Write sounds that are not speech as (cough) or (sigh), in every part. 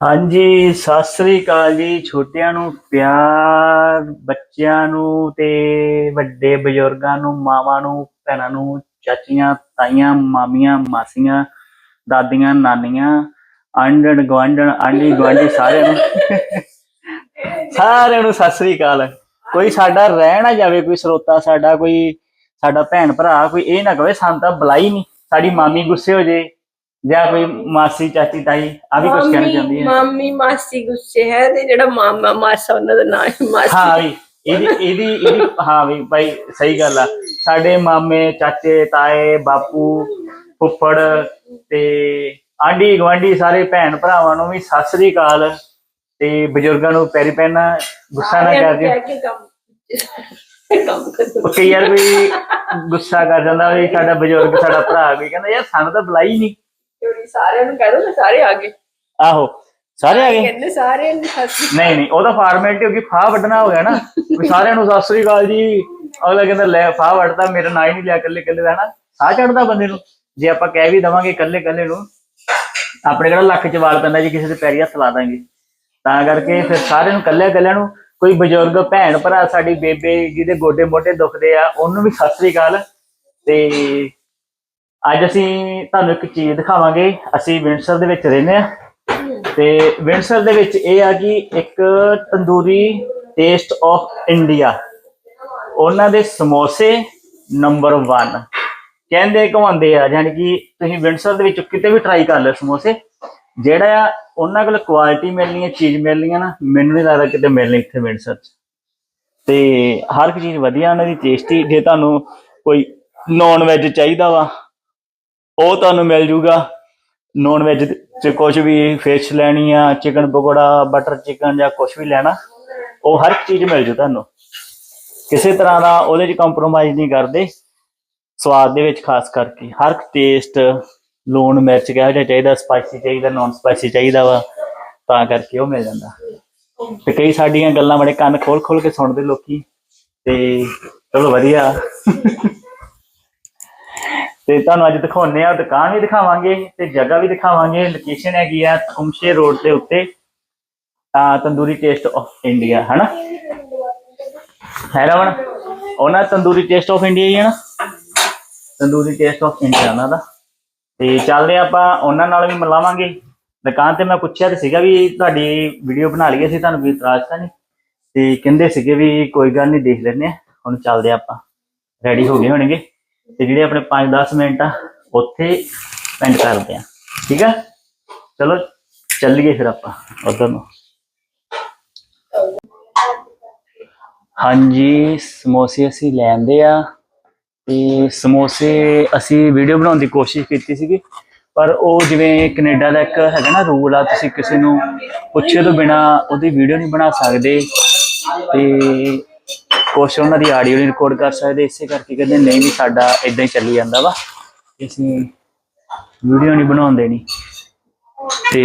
ਹਾਂਜੀ, ਸਤਿ ਸ੍ਰੀ ਅਕਾਲ ਜੀ। ਛੋਟਿਆਂ ਨੂੰ ਪਿਆਰ, ਬੱਚਿਆਂ ਨੂੰ ਤੇ ਵੱਡੇ ਬਜ਼ੁਰਗਾਂ ਨੂੰ, ਮਾਵਾਂ ਨੂੰ, ਭੈਣਾਂ ਨੂੰ, ਚਾਚੀਆਂ, ਤਾਈਆਂ, ਮਾਮੀਆਂ, ਮਾਸੀਆਂ, ਦਾਦੀਆਂ, ਨਾਨੀਆਂ, ਆਂਢਣ ਗੁਆਂਢਣ, ਆਂਢੀ ਗੁਆਂਢੀ ਸਾਰਿਆਂ ਨੂੰ। ਸਾਰਿਆਂ ਨੂੰ ਸਤਿ ਸ੍ਰੀ ਅਕਾਲ। ਕੋਈ ਸਾਡਾ ਰਹਿ ਨਾ ਜਾਵੇ, ਕੋਈ ਸਰੋਤਾ ਸਾਡਾ, ਕੋਈ ਸਾਡਾ ਭੈਣ ਭਰਾ, ਕੋਈ ਇਹ ਨਾ ਕਵੇ, ਸਾਨੂੰ ਤਾਂ ਬੁਲਾਈ ਨਹੀਂ ਸਾਡੀ ਮਾਮੀ ਗੁੱਸੇ ਹੋ ਜੇ। ਜਾਂ ਕੋਈ ਮਾਸੀ ਚਾਚੀ ਤਾਈ ਆ ਵੀ ਕੁਝ ਕਹਿਣਾ ਚਾਹੁੰਦੀ ਹੈ ਮਾਮੀ ਮਾਸੀ ਗੁੱਸੇ ਹੈ ਤੇ ਜਿਹੜਾ ਮਾਮਾ ਮਾਸਾ ਉਹਨਾਂ ਦਾ ਨਾਂ ਹੈ ਮਾਸੀ। ਹਾਂ ਵੀ ਇਹਦੀ ਇਹਦੀ ਇਹਦੀ ਹਾਂ ਵੀ ਭਾਈ ਸਹੀ ਗੱਲ ਆ। ਸਾਡੇ ਮਾਮੇ ਚਾਚੇ ਤਾਏ ਬਾਪੂ ਫੁੱਫੜ ਤੇ ਆਂਢੀ ਗੁਆਂਢੀ ਸਾਰੇ ਭੈਣ ਭਰਾਵਾਂ ਨੂੰ ਵੀ ਸਤਿ ਸ੍ਰੀ ਅਕਾਲ ਤੇ ਬਜ਼ੁਰਗਾਂ ਨੂੰ ਪੈਰੀ ਪੈਣਾ ਗੁੱਸਾ ਨਾ ਕਰ ਉਹ ਕਈ ਵਾਰ ਕੋਈ ਗੁੱਸਾ ਕਰ ਜਾਂਦਾ ਵੀ ਸਾਡਾ ਬਜ਼ੁਰਗ ਸਾਡਾ ਭਰਾ ਵੀ ਕਹਿੰਦਾ ਯਾਰ ਸਾਨੂੰ ਤਾਂ ਬੁਲਾਈ ਨਹੀਂ ਕਿਉਂਕਿ ਸਾਰਿਆਂ ਨੂੰ ਕਹਿ ਦੋ ਨਾ ਸਾਰੇ ਆ ਗਏ। ਆਹੋ ਸਾਰੇ ਆ ਗਏ? ਕਹਿੰਦੇ ਸਾਰੇ ਨੂੰ ਹੱਸੀ। ਨਹੀਂ ਨਹੀਂ ਉਹਦਾ ਫਾਰਮੈਲਿਟੀ ਹੋ ਗਈ ਫਾਹ ਵੱਢਣਾ ਹੋ ਗਿਆ ਨਾ। ਵੀ ਸਾਰਿਆਂ ਨੂੰ ਸਤਿ ਸ੍ਰੀ ਅਕਾਲ ਜੀ। ਅਗਲਾ ਕਹਿੰਦਾ ਲੈ ਫਾਹ ਵੱਢਦਾ ਮੇਰਾ ਨਾਂ ਹੀ ਨਹੀਂ ਲਿਆ ਇਕੱਲੇ ਇਕੱਲੇ ਦਾ ਨਾ ਸਾਹ ਚੜਦਾ ਬੰਦੇ ਨੂੰ। ਜੇ ਆਪਾਂ ਕਹਿ ਵੀ ਦਵਾਂਗੇ ਇਕੱਲੇ ਇਕੱਲੇ ਨੂੰ ਆਪਣੇ ਕਿਹੜਾ ਲੱਖ ਚ ਵਾਲ ਪੈਂਦਾ ਜੇ ਕਿਸੇ ਦੇ ਪੈਰੀ ਹੱਥ ਲਾ ਦਾਂਗੇ। ਤਾਂ ਕਰਕੇ ਫਿਰ ਸਾਰਿਆਂ ਨੂੰ ਇਕੱਲੇ ਇਕੱਲਿਆਂ ਨੂੰ ਕੋਈ ਬਜ਼ੁਰਗ ਭੈਣ ਭਰਾ ਸਾਡੀ ਬੇਬੇ ਜਿਹਦੇ ਗੋਡੇ ਮੋਢੇ ਦੁਖਦੇ ਆ ਉਹਨੂੰ ਵੀ ਸਤਿ ਸ੍ਰੀ ਅਕਾਲ। ਤੇ ਅੱਜ ਅਸੀਂ ਤੁਹਾਨੂੰ ਇੱਕ ਚੀਜ਼ ਦਿਖਾਵਾਂਗੇ। ਅਸੀਂ ਵਿੰਡਸਰ ਦੇ ਵਿੱਚ ਰਹਿੰਦੇ ਆ ਤੇ ਵਿੰਡਸਰ ਦੇ ਵਿੱਚ ਇਹ ਆ ਕਿ ਇੱਕ ਤੰਦੂਰੀ ਟੇਸਟ ਆਫ ਇੰਡੀਆ ਉਹਨਾਂ ਦੇ ਸਮੋਸੇ ਨੰਬਰ 1 ਕਹਿੰਦੇ ਘਵਾਉਂਦੇ ਆ, ਯਾਨੀ ਕਿ ਤੁਸੀਂ ਵਿੰਡਸਰ ਦੇ ਵਿੱਚ ਕਿਤੇ ਵੀ ਟਰਾਈ ਕਰ ਲਿਓ ਸਮੋਸੇ। ਜਿਹੜਾ ਆ, ਉਹਨਾਂ ਕੋਲ ਕੁਆਲਿਟੀ ਮਿਲਣੀ ਹੈ ਚੀਜ਼ ਮਿਲਣੀ ਹੈ ਨਾ, ਮੈਨੂੰ ਨਹੀਂ ਲੱਗਦਾ ਕਿਤੇ ਮਿਲਣੀ ਇੱਥੇ ਵਿੰਡਸਰ 'ਚ। ਤੇ ਹਰ ਇੱਕ ਚੀਜ਼ ਵਧੀਆ, ਉਹਨਾਂ ਦੀ ਟੇਸਟੀ ਜੇ ਤੁਹਾਨੂੰ ਕੋਈ ਨੌਨ ਵੈਜ ਚਾਹੀਦਾ ਵਾ ਉਹ ਤੁਹਾਨੂੰ ਮਿਲ ਜੂਗਾ। ਨੌਨ ਵੈਜ ਚ ਕੁਝ ਵੀ ਫਿਸ਼ ਲੈਣੀ ਆ ਚਿਕਨ ਪਕੌੜਾ ਬਟਰ ਚਿਕਨ ਜਾਂ ਕੁਝ ਵੀ ਲੈਣਾ, ਉਹ ਹਰ ਇੱਕ ਚੀਜ਼ ਮਿਲ ਜੂ ਤੁਹਾਨੂੰ। ਕਿਸੇ ਤਰ੍ਹਾਂ ਦਾ ਉਹਦੇ ਚ ਕੰਪਰੋਮਾਈਜ਼ ਨਹੀਂ ਕਰਦੇ। ਸਵਾਦ ਦੇ ਵਿੱਚ ਖਾਸ ਕਰਕੇ ਹਰ ਇੱਕ ਟੇਸਟ ਲੂਣ ਮਿਰਚ ਕਿਹੋ ਜਿਹਾ ਚਾਹੀਦਾ ਸਪਾਈਸੀ ਚਾਹੀਦਾ ਨਾਨ ਸਪਾਈਸੀ ਚਾਹੀਦਾ ਵਾ, ਤਾਂ ਕਰਕੇ ਉਹ ਮਿਲ ਜਾਂਦਾ। ਤੇ ਕਈ ਸਾਡੀਆਂ ਗੱਲਾਂ ਬੜੇ ਕੰਨ ਖੋਲ ਖੋਲ ਕੇ ਸੁਣਦੇ ਲੋਕੀ, ਤੇ ਚਲੋ ਵਧੀਆ। ਤੇ ਤੁਹਾਨੂੰ ਅੱਜ ਦਿਖਾਉਣੇ ਆ ਦੁਕਾਨ ਵੀ ਦਿਖਾਵਾਂਗੇ ਤੇ ਜਗ੍ਹਾ ਵੀ ਦਿਖਾਵਾਂਗੇ। ਲੋਕੇਸ਼ਨ ਹੈਗੀ ਆ ਤੁਮਸ਼ੇ ਰੋਡ ਦੇ ਉੱਤੇ, ਆ ਤੰਦੂਰੀ ਟੇਸਟ ਆਫ ਇੰਡੀਆ ਹਨਾ? ਹੈ ਰਮਨ ਉਹਨਾਂ ਤੰਦੂਰੀ ਟੇਸਟ ਆਫ ਇੰਡੀਆ ਹੀ ਹੈ ਨਾ? ਤੰਦੂਰੀ ਟੇਸਟ ਆਫ ਇੰਡੀਆ ਉਹਨਾਂ ਦਾ। ਤੇ ਚੱਲਦੇ ਆਪਾਂ, ਉਹਨਾਂ ਨਾਲ ਵੀ ਮਿਲਾਵਾਂਗੇ। ਦੁਕਾਨ ਤੇ ਮੈਂ ਪੁੱਛਿਆ ਤੇ ਸੀਗਾ ਵੀ ਤੁਹਾਡੀ ਵੀਡੀਓ ਬਣਾ ਲਈਏ ਸੀ ਤੁਹਾਨੂੰ ਵੀ ਇਤਰਾਜ਼ ਤਾਂ ਨਹੀਂ? ਤੇ ਕਹਿੰਦੇ ਸੀਗੇ ਵੀ ਕੋਈ ਗੱਲ ਨਹੀਂ, ਦੇਖ ਲੈਂਦੇ ਆ ਹੁਣ ਚੱਲਦੇ ਹਾਂ ਆਪਾਂ। ਰੈਡੀ ਹੋ ਗਏ ਹੋਣਗੇ? ਤੇ ਜਿਹੜੇ ਆਪਣੇ 5-10 ਮਿੰਟ ਆ, ਉੱਥੇ ਸਪੈਂਡ ਕਰਦੇ ਆ। ਠੀਕ ਆ? ਚਲੋ, ਚੱਲੀਏ ਫਿਰ ਆਪਾਂ ਉਧਰ ਨੂੰ। ਹਾਂਜੀ, ਸਮੋਸੇ ਅਸੀਂ ਲੈਂਦੇ ਆ ਤੇ ਸਮੋਸੇ ਅਸੀਂ ਵੀਡੀਓ ਬਣਾਉਣ ਦੀ ਕੋਸ਼ਿਸ਼ ਕੀਤੀ ਸੀਗੀ, ਪਰ ਉਹ ਜਿਵੇਂ ਕੈਨੇਡਾ ਦਾ ਇੱਕ ਹੈਗਾ ਨਾ ਰੂਲ ਆ, ਤੁਸੀਂ ਕਿਸੇ ਨੂੰ ਪੁੱਛੇ ਤੋਂ ਬਿਨਾ ਉਹਦੀ ਵੀਡੀਓ ਨਹੀਂ ਬਣਾ ਸਕਦੇ। ਤੇ ਕੁਛ ਉਹਨਾਂ ਦੀ ਆਡੀਓ ਨਹੀਂ ਰਿਕਾਰਡ ਕਰ ਸਕਦੇ, ਇਸੇ ਕਰਕੇ ਕਹਿੰਦੇ ਨਹੀਂ ਵੀ ਸਾਡਾ ਇਦਾਂ ਹੀ ਚੱਲੀ ਜਾਂਦਾ ਵਾ। ਅਸੀਂ ਵੀਡੀਓ ਨਹੀਂ ਬਣਾਉਂਦੇ ਨਹੀਂ ਤੇ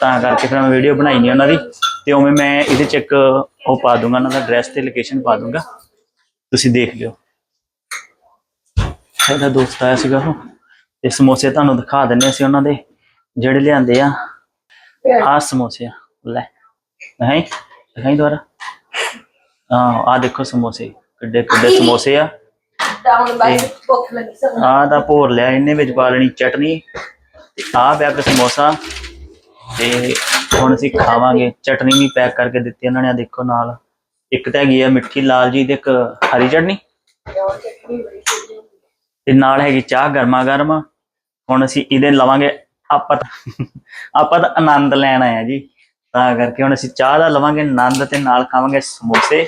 ਤਾਂ ਕਰਕੇ ਫਿਰ ਮੈਂ ਵੀਡੀਓ ਬਣਾਈ ਨਹੀਂ ਉਹਨਾਂ ਦੀ, ਤੇ ਉਵੇਂ ਮੈਂ ਇਹਦੇ ਚ ਇੱਕ ਉਹ ਪਾ ਦੂੰਗਾ, ਉਹਨਾਂ ਦਾ ਐਡਰੈਸ ਤੇ ਲੋਕੇਸ਼ਨ ਪਾ ਦੂੰਗਾ। ਤੁਸੀਂ ਦੇਖ ਲਿਓ। ਸਾਡਾ ਦੋਸਤ ਆਇਆ ਸੀਗਾ ਉਹ, ਤੇ ਸਮੋਸੇ ਤੁਹਾਨੂੰ ਦਿਖਾ ਦਿੰਨੇ ਅਸੀਂ ਉਹਨਾਂ ਦੇ, ਜਿਹੜੇ ਲਿਆਂਦੇ ਆ। ਆਹ ਸਮੋਸੇ ਆ, ਲੈ ਨਹੀਂ ਦਿਖਾਈ ਦੁਬਾਰਾ। ਹਾਂ ਆ ਦੇਖੋ ਸਮੋਸੇ। ਕਿੱਡੇ ਕਿੱਡੇ ਸਮੋਸੇ ਆ। ਡਾਊਨ ਬਾਈ ਭੁੱਖ ਲੱਗੀ ਸਭ ਆਹ ਦਾ ਭੋਰ ਲਿਆ ਇਹਨੇ ਵਿੱਚ ਪਾ ਲੈਣੀ ਚਟਨੀ ਤੇ ਆਹ ਪਿਆ ਇੱਕ ਸਮੋਸਾ। ਤੇ ਹੁਣ ਅਸੀਂ ਖਾਵਾਂਗੇ। ਚਟਨੀ ਵੀ ਪੈਕ ਕਰਕੇ ਦਿੱਤੀ ਉਹਨਾਂ ਨੇ ਆਹ ਦੇਖੋ ਨਾਲ। ਇੱਕ ਤਾਂ ਹੈਗੀ ਆ ਮਿੱਠੀ ਲਾਲ ਜੀ ਤੇ ਇੱਕ ਹਰੀ ਚਟਨੀ। ਤੇ ਨਾਲ ਹੈਗੀ ਚਾਹ ਗਰਮਾ ਗਰਮ ਹੁਣ ਅਸੀਂ ਇਹਦੇ ਲਵਾਂਗੇ ਆਪਾਂ ਤਾਂ- ਆਪਾਂ ਤਾਂ ਆਨੰਦ ਲੈਣ ਆਏ ਆ ਜੀ। ਤਾਂ ਕਰਕੇ ਹੁਣ ਅਸੀਂ ਚਾਹ ਦਾ ਲਵਾਂਗੇ ਆਨੰਦ ਤੇ ਨਾਲ ਖਾਵਾਂਗੇ ਸਮੋਸੇ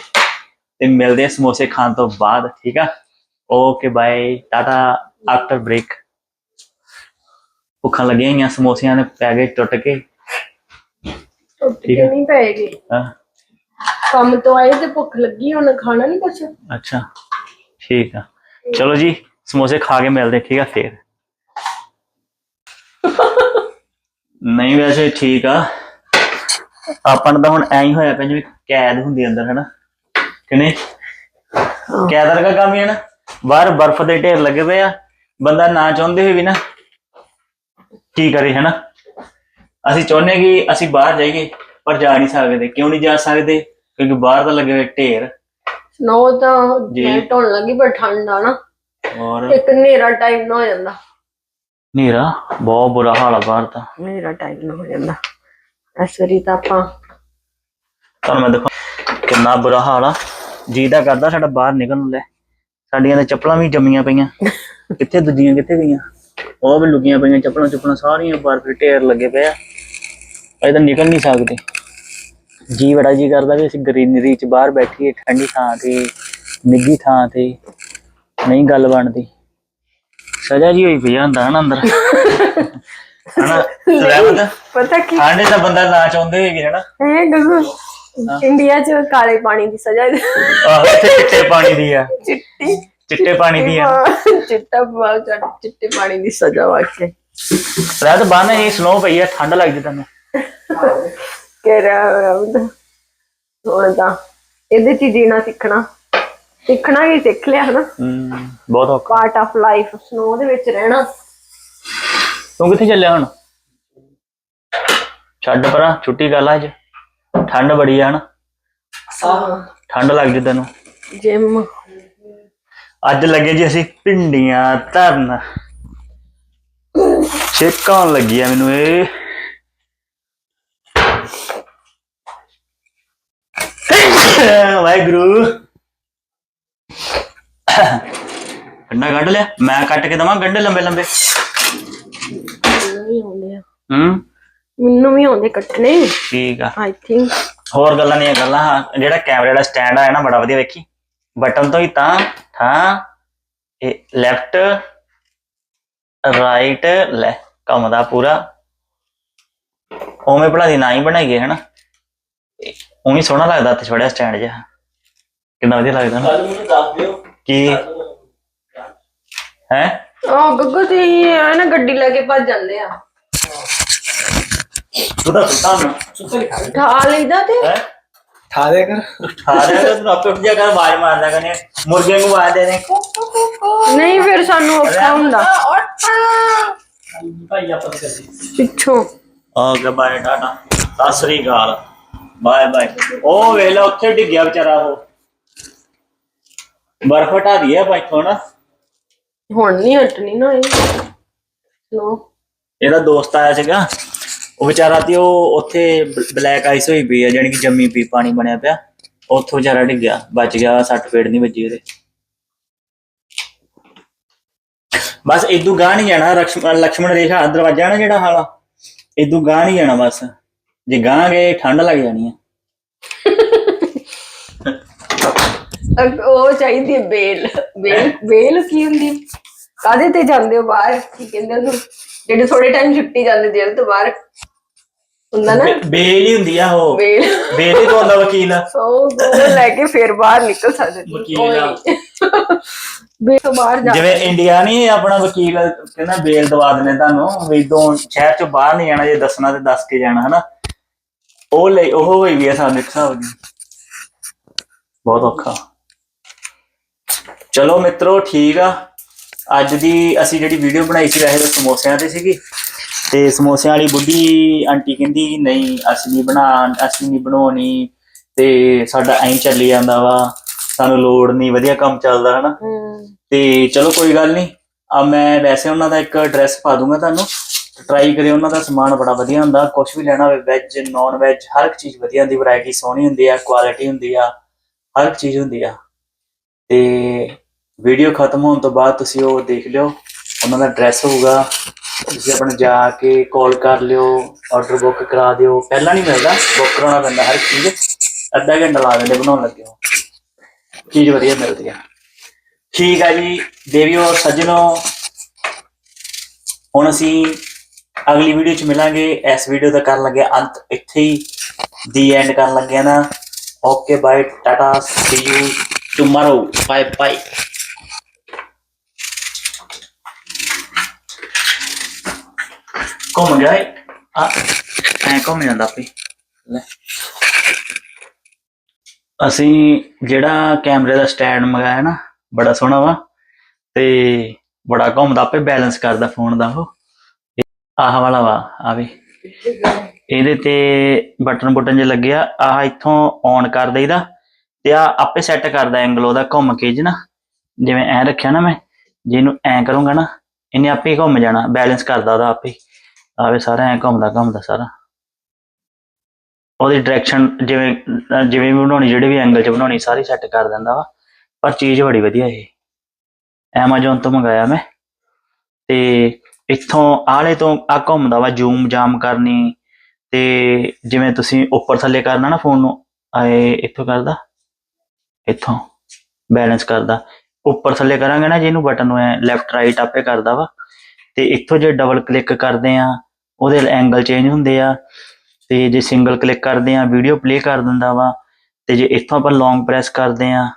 ਤੇ ਮਿਲਦੇ ਆ ਸਮੋਸੇ ਖਾਣ ਤੋਂ ਬਾਅਦ ਠੀਕ ਆ? Okay bye tata after break ਭੁੱਖਾਂ ਲੱਗੀਆਂ ਹੋਈਆਂ ਸਮੋਸਿਆਂ ਦੇ ਪੈ ਗਏ ਟੁੱਟ ਕੇ। ਠੀਕ ਹੈ। ਨਹੀਂ ਪਏਗੀ। ਹਾਂ। ਕੰਮ ਤੋਂ ਆਏ ਤੇ ਭੁੱਖ ਲੱਗੀ ਹੁਣ ਖਾਣਾ ਨਹੀਂ ਕੁਛ? ਅੱਛਾ। ਠੀਕ ਆ। ਚਲੋ ਜੀ ਸਮੋਸੇ ਖਾ ਕੇ ਮਿਲਦੇ ਠੀਕ ਆ ਫੇਰ। (laughs) ਨਹੀਂ ਵੈਸੇ ਠੀਕ ਆ। ਆਪਾਂ ਨੂੰ ਤਾਂ ਹੁਣ ਐਂ ਹੀ ਹੋਇਆ ਪਿਆ ਜਿਵੇਂ ਕੈਦ ਹੁੰਦੀ ਅੰਦਰ ਹੈਨਾ? ਕਿ ਨਹੀਂ? ਕੈਦ ਵਰਗਾ ਕੰਮ ਹੀ ਹੈ ਨਾ। ਬਾਹਰ ਬਰਫ਼ ਦੇ ਢੇਰ ਲੱਗੇ ਪਏ ਆ। ਬੰਦਾ ਨਾ ਚਾਹੁੰਦੇ ਹੋਏ ਵੀ ਨਾ ਕੀ ਕਰੇ ਹੈਨਾ? ਅਸੀਂ ਚਾਹੁੰਦੇ ਕਿ ਅਸੀਂ ਬਾਹਰ ਜਾਈਏ ਪਰ ਜਾ ਨਹੀਂ ਸਕਦੇ। ਕਿਉਂ ਨਹੀਂ ਜਾ ਸਕਦੇ? ਕਿਉਂਕਿ ਬਾਹਰ ਤਾਂ ਲੱਗੇ ਹੋਏ ਢੇਰ। ਸਨੋ ਤਾਂ ਜੀ। ਮੈਂ ਢੋਣ ਲੱਗੀ ਪਰ ਠੰਡ ਆ ਨਾ। ਔਰ ਇੱਕ ਹਨੇਰਾ ਟਾਈਮ ਨਾ ਹੋ ਜਾਂਦਾ। ਹਨੇਰਾ? ਬਹੁਤ ਬੁਰਾ ਹਾਲ ਆ ਬਾਹਰ ਤਾਂ। ਹਨੇਰਾ ਟਾਈਮ ਨਾ ਹੋ ਜਾਂਦਾ। ਇਸ ਵਾਰੀ ਤਾਂ ਆਪਾਂ ਤੁਹਾਨੂੰ ਮੈਂ ਦੇਖੋ ਕਿੰਨਾ ਬੁਰਾ ਹਾਲ ਆ। ਜੀ ਦਾ ਕਰਦਾ ਸਾਡਾ ਬਾਹਰ ਨਿਕਲਣ ਨੂੰ ਲੈ। ਸਾਡੀਆਂ ਤਾਂ ਚੱਪਲਾਂ ਵੀ ਜੰਮੀਆਂ ਪਈਆਂ। (laughs) ਕਿੱਥੇ ਦੂਜੀਆਂ ਕਿੱਥੇ ਗਈਆਂ? ਉਹ ਵੀ ਲੁਕੀਆਂ ਪਈਆਂ ਚੱਪਲਾਂ ਚੁੱਪਲਾਂ ਸਾਰੀਆਂ ਬਾਹਰ ਫਿਰ ਢੇਰ ਲੱਗੇ ਪਏ ਆ। ਅਸੀਂ ਤਾਂ ਨਿਕਲ ਨਹੀਂ ਸਕਦੇ। ਜੀ ਬੜਾ ਜੀ ਕਰਦਾ ਵੀ ਅਸੀਂ ਗ੍ਰੀਨਰੀ 'ਚ ਬਾਹਰ ਬੈਠੀਏ ਠੰਡੀ ਥਾਂ ਤੇ ਨਿੱਗੀ ਥਾਂ ਤੇ ਨਹੀਂ ਗੱਲ ਬਣਦੀ। ਸਜ਼ਾ ਜੀ ਹੋਈ ਪਈ ਆ ਹੁੰਦਾ ਨਾ ਅੰਦਰ। (laughs) ਹਨਾ? ਰਹਿਮਤ ਪਤਾ ਕੀ ਠੰਡੇ ਦਾ ਬੰਦਾ ਨਾ ਚਾਹੁੰਦੇ ਹੋਏਗੇ ਹਨਾ? ਹੈ। ਗੱਗੂ ਇੰਡੀਆ 'ਚ ਕਾਲੇ ਪਾਣੀ ਦੀ ਸਜ਼ਾ ਆਹੋ ਇੱਥੇ ਚਿੱਟੇ ਪਾਣੀ ਦੀ ਆ। ਚਿੱਟੀ। ਚਿੱਟੇ ਪਾਣੀ ਦੀ ਆ। ਚਿੱਟਾ ਚਿੱਟੇ ਪਾਣੀ ਦੀ ਸਜ਼ਾ ਵਾਕੇ ਰਾਤ ਬਾਹਰ ਨਹੀਂ ਸਨੋ ਪਈ ਆ ਠੰਡ ਲੱਗਦੀ ਤੈਨੂੰ। ਕਹਿ ਰਿਹਾ ਹੁਣ ਤਾਂ। ਇਹਦੇ 'ਚ ਹੀ ਜੀਣਾ ਸਿੱਖਣਾ। ਸਿੱਖਣਾ ਵੀ ਸਿੱਖ ਲਿਆ ਹਨਾ? ਹਮ, ਬਹੁਤ ਔਖਾ। ਪਾਰਟ ਆਫ ਲਾਈਫ ਸਨੋ ਦੇ ਵਿੱਚ ਰਹਿਣਾ। ਤੂੰ ਕਿੱਥੇ ਚੱਲਿਆ ਹੁਣ? ਛੱਡ ਪਰਾਂ ਛੁੱਟੀ ਕਰ ਲੈ ਅੱਜ। ਠੰਡ ਬੜੀ ਆ ਹਨਾ। ਠੰਡ ਲੱਗਦੀ ਤੈਨੂੰ। ਜਿਮ। ਅੱਜ ਲੱਗੇ ਜੀ ਅਸੀਂ ਪਿੰਡੀਆਂ ਧਰਨ। ਛੇਕਾਂ ਲੱਗੀ ਆ ਮੈਨੂੰ ਇਹ। ਵਾਹਿਗੁਰੂ। ਗੰਡਾ ਕੱਢ ਲਿਆ। ਮੈਂ ਕੱਟ ਕੇ ਦਵਾਂ ਗੰਡੇ ਲੰਬੇ ਲੰਬੇ ਹੂੰ? ਮੈਨੂੰ ਵੀ ਆਉਂਦੇ ਕੱਟਣੇ। ਠੀਕ ਆ। ਆਈ ਥਿੰਕ ਹੋਰ ਗੱਲਾਂ ਨਹੀਂ ਗੱਲਾਂ ਹਾਂ, ਜਿਹੜਾ ਕੈਮਰੇ ਦਾ ਸਟੈਂਡ ਆ ਨਾ ਬੜਾ ਵਧੀਆ ਵੇਖੀ। ਬਟਨ ਤੋਂ ਹੀ ਤਾਂ ਥਾਂ ਇਹ ਲੈਫਟ ਰਾਈਟ ਲੈ ਘੁੰਮਦਾ ਪੂਰਾ। ਉਵੇਂ ਭਲਾ ਦੀ ਨਾ ਹੀ ਬਣਾਈਏ ਹਨਾ। ਉਵੇਂ ਸੋਹਣਾ ਲੱਗਦਾ ਤੇ ਛੋੜਿਆ ਸਟੈਂਡ ਜਿਹਾ। ਕਿੰਨਾ ਵਧੀਆ ਲੱਗਦਾ ਨਾ। ਮੈਨੂੰ ਦੱਸ ਦਿਓ। ਕੀ? ਹੈ? ਆ ਗੱਗੂ ਤੇ ਇਹ ਨਾ ਗੱਡੀ ਲੈ ਕੇ ਭੱਜ ਜਾਂਦੇ ਆ। ਉਹਦਾ ਸੁਲਤਾਨ ਸੁੱਤੇ ਲਿਖਾ ਠਾ ਲਈਦਾ ਤੇ? ਹੈ? ਠਾ ਦੇ ਕਰ। ਆ ਰਿਹਾ ਤੂੰ ਆਪੇ ਉੱਠ ਜਾ ਕਰ ਆਵਾਜ਼ ਮਾਰਦਾ ਕਰਨੇ ਮੁਰਗੇ ਨੂੰ ਆਵਾਜ਼ ਦੇ ਦੇ। ਨਹੀਂ ਫਿਰ ਸਾਨੂੰ ਔਖਾ ਹੁੰਦਾ। ਭਾਈ ਆਪਾਂ ਤਾਂ ਕਰਦੇ ਪਿੱਛੋਂ। Okay bye tata. Sat Sri Akal. Bye bye. ਉਹ ਵੇਲਾ ਉੱਥੇ ਡਿੱਗਿਆ ਵਿਚਾਰਾ ਉਹ। ਬਰਫ ਹਟਾ ਦੀ ਆ ਬਾਈਥੋਂ ਨਾ। ਹੁਣ ਨਹੀਂ ਹਟਣੀ ਨਾ ਇਹ। ਨੋ ਇਹਦਾ ਦੋਸਤ ਆਇਆ ਸੀਗਾ। ਉਹ ਵਿਚਾਰਾ ਤੇ ਉਹ ਉੱਥੇ ਬਲੈਕ ਆਈਸ ਹੋਈ ਪਈ ਆ, ਜਾਣੀ ਕਿ ਜੰਮੀ ਪੀ, ਪਾਣੀ ਬਣਿਆ ਪਿਆ। ਉੱਥੋਂ ਵਿਚਾਰਾ ਡਿੱਗਿਆ, ਬਚ ਗਿਆ, ਸੱਟ ਫੇੜ ਨਹੀਂ ਵੱਜੀ ਉਹਦੇ। ਬਸ ਇਦੂ ਗਾਹ ਨਹੀਂ ਜਾਣਾ ਲਕਸ਼ਮਣ ਰੇਖਾ, ਦਰਵਾਜ਼ਾ ਨਾ ਜਿਹੜਾ ਹਾਲਾ ਇਦੂ ਗਾਹ ਨਹੀਂ ਜਾਣਾ ਬਸ। ਜੇ ਗਾਹ ਗਏ, ਠੰਡ ਲੱਗ ਜਾਣੀ ਆ। ਉਹ ਚਾਹੀਦੀ ਬੇਲ ਬੇਲ ਬੇਲ ਕੀ ਹੁੰਦੀ? ਹੈ? ਕਾਹਦੇ ਤੇ ਜਾਂਦੇ ਹੋ ਬਾਹਰ? ਕੀ ਕਹਿੰਦੇ ਉਹਨੂੰ? ਜਿਹੜੇ ਥੋੜੇ ਟਾਈਮ ਛੁੱਟੀ ਜਾਂਦੇ ਜੇਲ੍ਹ ਤੋਂ ਬਾਹਰ। ਹੁੰਦਾ ਨਾ? ਬੇਲ ਹੀ ਹੁੰਦੀ ਆ ਉਹ। ਬੇਲ। ਬੇਲ ਹੀ ਤੋਂ ਆਉਂਦਾ ਵਕੀਲ ਉਹ ਉਹ ਲੈ ਕੇ ਫਿਰ ਬਾਹਰ ਨਿਕਲ ਸਕਦੇ। ਵਕੀਲ ਆ। ਬੇਲ ਤੋਂ ਬਾਹਰ ਜਾ ਜਿਵੇਂ ਇੰਡੀਆ ਨਹੀਂ ਆਪਣਾ ਵਕੀਲ ਕਹਿੰਦਾ ਬੇਲ ਦਵਾ ਦਿੰਦੇ ਤੁਹਾਨੂੰ ਵੀ ਤੋਂ ਸ਼ਹਿਰ ਚੋਂ ਬਾਹਰ ਨਹੀਂ ਜਾਣਾ ਜੇ ਦੱਸਣਾ ਤੇ ਦੱਸ ਕੇ ਜਾਣਾ ਹਨਾ? ਉਹ ਲਈ ਉਹ ਹੋਈ ਵੀ ਆ ਸਾਡੇ ਹਿਸਾਬ ਦੀ। ਬਹੁਤ ਔਖਾ। ਚਲੋ ਮਿੱਤਰੋ ਠੀਕ ਆ। ਅੱਜ ਦੀ ਅਸੀਂ ਜਿਹੜੀ ਵੀਡੀਓ ਬਣਾਈ ਸੀ ਵੈਸੇ ਤਾਂ ਸਮੋਸਿਆਂ ਤੇ ਸੀਗੀ। ਤੇ ਸਮੋਸਿਆਂ ਵਾਲੀ ਬੁੱਢੀ ਆਂਟੀ ਕਹਿੰਦੀ ਨਹੀਂ ਅਸੀਂ ਨਹੀਂ ਬਣਾ ਅਸੀਂ ਨਹੀਂ ਬਣਾਉਣੀ। ਤੇ ਸਾਡਾ ਐਂ ਚੱਲੀ ਜਾਂਦਾ ਵਾ ਸਾਨੂੰ ਲੋੜ ਨਹੀਂ ਵਧੀਆ ਕੰਮ ਚੱਲਦਾ ਹਨਾ? ਹਮ, ਤੇ ਚਲੋ ਕੋਈ ਗੱਲ ਨਹੀਂ ਆ ਮੈਂ ਵੈਸੇ ਉਹਨਾਂ ਦਾ ਇੱਕ ਐਡਰੈਸ ਪਾ ਦੂੰਗਾ ਤੁਹਾਨੂੰ। ਟਰਾਈ ਕਰਿਓ ਉਹਨਾਂ ਦਾ ਸਮਾਨ ਬੜਾ ਵਧੀਆ ਹੁੰਦਾ। ਕੁਝ ਵੀ ਲੈਣਾ ਹੋਵੇ ਵੈਜ ਨਾਨ ਵੈਜ ਹਰ ਇੱਕ ਚੀਜ਼ ਵਧੀਆ ਹੁੰਦੀ ਵੈਰਾਈਟੀ ਸੋਹਣੀ ਹੁੰਦੀ ਆ ਕੁਆਲਿਟੀ ਹੁੰਦੀ ਆ ਹਰ ਇੱਕ ਚੀਜ਼ ਹੁੰਦੀ ਆ। ਤੇ ਵੀਡੀਓ ਖਤਮ ਹੋਣ ਤੋਂ ਬਾਅਦ ਤੁਸੀਂ ਉਹ ਦੇਖ ਲਿਓ, ਉਹਨਾਂ ਦਾ ਐਡਰੈਸ ਹੋਊਗਾ। ਤੁਸੀਂ ਆਪਣਾ ਜਾ ਕੇ ਕਾਲ ਕਰ ਲਿਓ ਆਰਡਰ ਬੁੱਕ ਕਰਾ ਦਿਓ। ਪਹਿਲਾਂ ਨਹੀਂ ਮਿਲਦਾ ਬੁੱਕ ਕਰਾਉਣਾ ਪੈਂਦਾ ਹਰ ਇੱਕ ਚੀਜ਼। ਅੱਧਾ ਘੰਟਾ ਲਾ ਦਿੰਦੇ, ਬਣਾਉਣ ਲੱਗੇ ਹੋ ਚੀਜ਼ ਵਧੀਆ ਮਿਲਦੀ ਆ। ਠੀਕ ਆ ਜੀ, ਦੇਵਿਓ, ਸੱਜਣੋ। ਹੁਣ ਅਸੀਂ ਅਗਲੀ ਵੀਡੀਓ ਚ ਮਿਲਾਂਗੇ। ਇਸ ਵੀਡੀਓ ਦਾ ਕਰਨ ਲੱਗੇ ਅੰਤ, ਇੱਥੇ ਹੀ ਦੀ ਐਂਡ ਕਰਨ ਲੱਗੇ ਨਾ। Okay bye tata see you tomorrow bye bye ਘੁੰਮ ਗਿਆ ਇਹ? ਆ, ਐ ਘੁੰਮ ਜਾਂਦਾ ਆਪੇ। ਲੈ। ਅਸੀਂ ਜਿਹੜਾ ਕੈਮਰੇ ਦਾ ਸਟੈਂਡ ਮੰਗਾਇਆ ਨਾ, ਬੜਾ ਸੋਹਣਾ ਵਾ, ਤੇ ਬੜਾ ਘੁੰਮਦਾ ਆਪੇ, ਬੈਲੈਂਸ ਕਰਦਾ ਫੋਨ ਦਾ ਉਹ। ਆਹ ਵਾਲਾ ਵਾ, ਆ ਇਹਦੇ ਤੇ ਬਟਨ ਬਟਨ ਜੇ ਲੱਗਿਆ, ਆਹ ਇੱਥੋਂ ਔਨ ਕਰ ਦੇਈਦਾ, ਤੇ ਆ ਆਪੇ ਸੈੱਟ ਕਰਦਾ ਐਂਗਲ ਉਹਦਾ ਘੁੰਮ ਕੇ ਜੀ ਨਾ। ਜਿਵੇਂ ਐ ਰੱਖਿਆ ਨਾ ਮੈਂ ਜੇ ਇਹਨੂੰ ਐ ਕਰੂੰਗਾ ਨਾ, ਇਹਨੇ ਆਪੇ ਘੁੰਮ ਜਾਣਾ, ਬੈਲੈਂਸ ਕਰਦਾ ਉਹਦਾ ਆਪੇ। ਆਵੇ ਸਾਰਾ, ਐ ਘੁੰਮਦਾ ਘੁੰਮਦਾ ਸਾਰਾ। ਉਹਦੀ ਡਾਇਰੈਕਸ਼ਨ ਜਿਵੇਂ ਜਿਵੇਂ ਵੀ ਬਣਾਉਣੀ, ਜਿਹੜੇ ਵੀ ਐਂਗਲ 'ਚ ਬਣਾਉਣੀ, ਸਾਰੀ ਸੈੱਟ ਕਰ ਦਿੰਦਾ ਵਾ। ਪਰ ਚੀਜ਼ ਬੜੀ ਵਧੀਆ ਇਹ। Amazon ਤੋਂ ਮੰਗਾਇਆ ਮੈਂ। ਤੇ ਇੱਥੋਂ, ਆਲੇ ਤੋਂ ਆ ਘੁੰਮਦਾ ਵਾ ਜ਼ੂਮ ਜਾਮ ਕਰਨੀ। ਤੇ ਜਿਵੇਂ ਤੁਸੀਂ ਉੱਪਰ ਥੱਲੇ ਕਰਨਾ ਨਾ ਫੋਨ ਨੂੰ, ਆਏ ਇੱਥੋਂ ਕਰਦਾ। ਇੱਥੋਂ ਬੈਲੈਂਸ ਕਰਦਾ। ਉੱਪਰ ਥੱਲੇ ਕਰਾਂਗੇ ਨਾ, ਜਿਹਨੂੰ ਬਟਨ ਨੂੰ ਐ ਲੈਫਟ ਰਾਈਟ ਆਪੇ ਕਰਦਾ ਵਾ। ਤੇ ਇੱਥੋਂ ਜੇ ਡਬਲ ਕਲਿੱਕ ਕਰਦੇ ਆ ਉਹਦੇ ਐਂਗਲ ਚੇਂਜ ਹੁੰਦੇ ਆ। ਤੇ ਜੇ ਸਿੰਗਲ ਕਲਿੱਕ ਕਰਦੇ ਆ ਵੀਡੀਓ ਪਲੇ ਕਰ ਦਿੰਦਾ ਵਾ, ਤੇ ਜੇ ਇੱਥੋਂ ਆਪਾਂ ਲੌਂਗ ਪ੍ਰੈਸ ਕਰਦੇ ਆ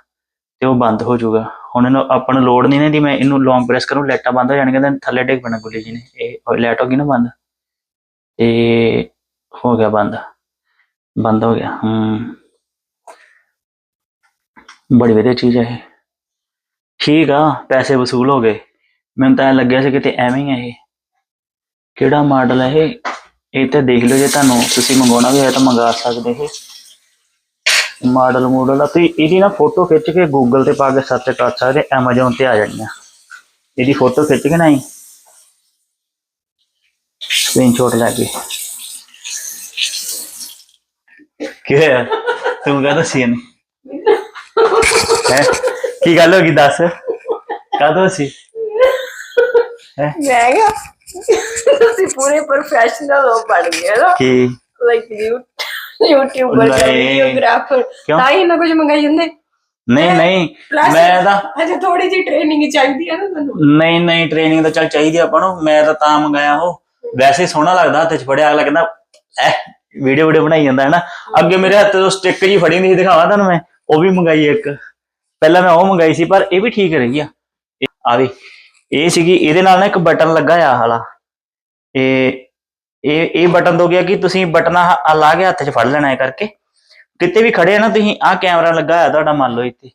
ਤੇ ਉਹ ਬੰਦ ਹੋ ਜਾਊਗਾ। ਹੁਣ ਇਹਨੂੰ ਆਪਾਂ ਨੂੰ ਲੋਡ ਨਹੀਂ ਨਾ ਦੀ ਮੈਂ ਇਹਨੂੰ ਲੌਂਗ ਪ੍ਰੈਸ ਕਰੂੰ, ਲਾਈਟਾਂ ਬੰਦ ਹੋ ਜਾਣਗੀਆਂ, ਤੇ ਥੱਲੇ ਡਿੱਗ ਪੈਣਾ ਗੁੱਲੀ ਜੀ ਨੇ। ਇਹ ਲਾਈਟ ਹੋ ਗਈ ਨਾ ਬੰਦ। ਤੇ ਹੋ ਗਿਆ ਬੰਦ। ਬੰਦ ਹੋ ਗਿਆ, ਹੂੰ। ਬੜੀ ਵਧੀਆ ਚੀਜ਼ ਹੈ ਇਹ। ਠੀਕ ਆ, ਪੈਸੇ ਵਸੂਲ ਹੋ ਗਏ। ਮੈਨੂੰ ਤਾਂ ਐਂ ਲੱਗਿਆ ਸੀ ਕਿਤੇ ਐਵੇਂ ਹੀ ਆ ਇਹ। ਕਿਹੜਾ ਮਾਡਲ ਹੈ ਇਹ? ਇਹ ਤੇ ਦੇਖ ਲਓ ਜੇ ਤੁਹਾਨੂੰ ਤੁਸੀਂ ਮੰਗਵਾਉਣਾ ਵੀ ਹੋਇਆ ਤਾਂ ਮੰਗਾ ਸਕਦੇ ਇਹ। ਮਾਡਲ ਮੂਡਲ ਆ ਤੁਸੀਂ ਇਹਦੀ ਨਾ ਫੋਟੋ ਖਿੱਚ ਕੇ ਗੂਗਲ ਤੇ ਪਾ ਕੇ ਸਰਚ ਕਰ ਸਕਦੇ, Amazon ਤੇ ਆ ਜਾਣੀਆਂ। ਇਹਦੀ ਫੋਟੋ ਖਿੱਚ ਕੇ ਨਾ ਹੀ ਸਕਰੀਨਸ਼ਾਟ ਲੈ ਕੇ। ਕੀ ਹੋਇਆ? ਤੂੰ ਕਹਿੰਦਾ ਸੀ ਨਹੀਂ ਹੈ? ਕੀ ਗੱਲ ਹੋ ਗਈ ਦੱਸ? ਕਦੋਂ ਸੀ? ਹੈ? ਮੈਂ ਕਿਹਾ ਤੁਸੀਂ ਪੂਰੇ ਪ੍ਰੋਫੈਸ਼ਨਲ ਹੋ ਬਣ ਗਏ ਨਾ। ਕੀ? ਲਾਈਕ ਯੂਟਿਊਬਰ ਨਹੀਂ। ਵੀਡੀਓਗ੍ਰਾਫਰ ਕਿਉਂ? ਤਾਂ ਹੀ ਨਾ ਕੁਝ ਮੰਗਾਈ ਜਾਂਦੇ। ਨਹੀਂ ਨਹੀਂ। Plus, ਮੈਂ ਤਾਂ ਅਜੇ ਥੋੜੀ ਜਿਹੀ ਟ੍ਰੇਨਿੰਗ ਚਾਹੀਦੀ ਹੈ ਨਾ ਤੁਹਾਨੂੰ ਨਹੀਂ ਨਹੀਂ ਟ੍ਰੇਨਿੰਗ ਤਾਂ ਚੱਲ ਚਾਹੀਦੀ ਆ ਆਪਾਂ ਨੂੰ। ਮੈਂ ਤਾਂ ਤਾਂ ਮੰਗਾਇਆ ਉਹ। ਵੈਸੇ ਸੋਹਣਾ ਲੱਗਦਾ ਹੱਥ 'ਚ ਫੜਿਆ। ਅਗਲਾ ਕਹਿੰਦਾ ਐ ਵੀਡੀਓ ਵੀਡੀਓ ਬਣਾਈ ਜਾਂਦਾ ਹੈ ਨਾ? ਅੱਗੇ ਮੇਰੇ ਹੱਥ ਤੋਂ ਸਟਿੱਕ ਜੀ ਫੜੀ ਦਿਖਾਵਾਂ ਤੁਹਾਨੂੰ ਮੈਂ। ਉਹ ਵੀ ਮੰਗਾਈ ਇੱਕ। ਪਹਿਲਾਂ ਮੈਂ ਉਹ ਮੰਗਾਈ ਸੀ ਪਰ ਇਹ ਵੀ ਠੀਕ ਰਹੀ ਆ। ਆ ਵੀ। ਇਹ ਸੀਗੀ, ਇਹਦੇ ਨਾਲ ਨਾ ਇੱਕ ਬਟਨ ਲੱਗਾ ਆ ਹਾਲਾ ਇਹ ਇਹ ਇਹ ਬਟਨ ਦੋ ਗਿਆ ਕਿ ਤੁਸੀਂ ਬਟਨਾ ਲਾ ਕੇ ਹੱਥ 'ਚ ਫੜ ਲੈਣਾ ਹੈ ਕਰਕੇ। ਕਿਤੇ ਵੀ ਖੜੇ ਆ ਨਾ, ਤੁਸੀਂ ਆ ਕੈਮਰਾ ਲੱਗਾ ਆ ਤੁਹਾਡਾ, ਮੰਨ ਲਓ ਇੱਥੇ।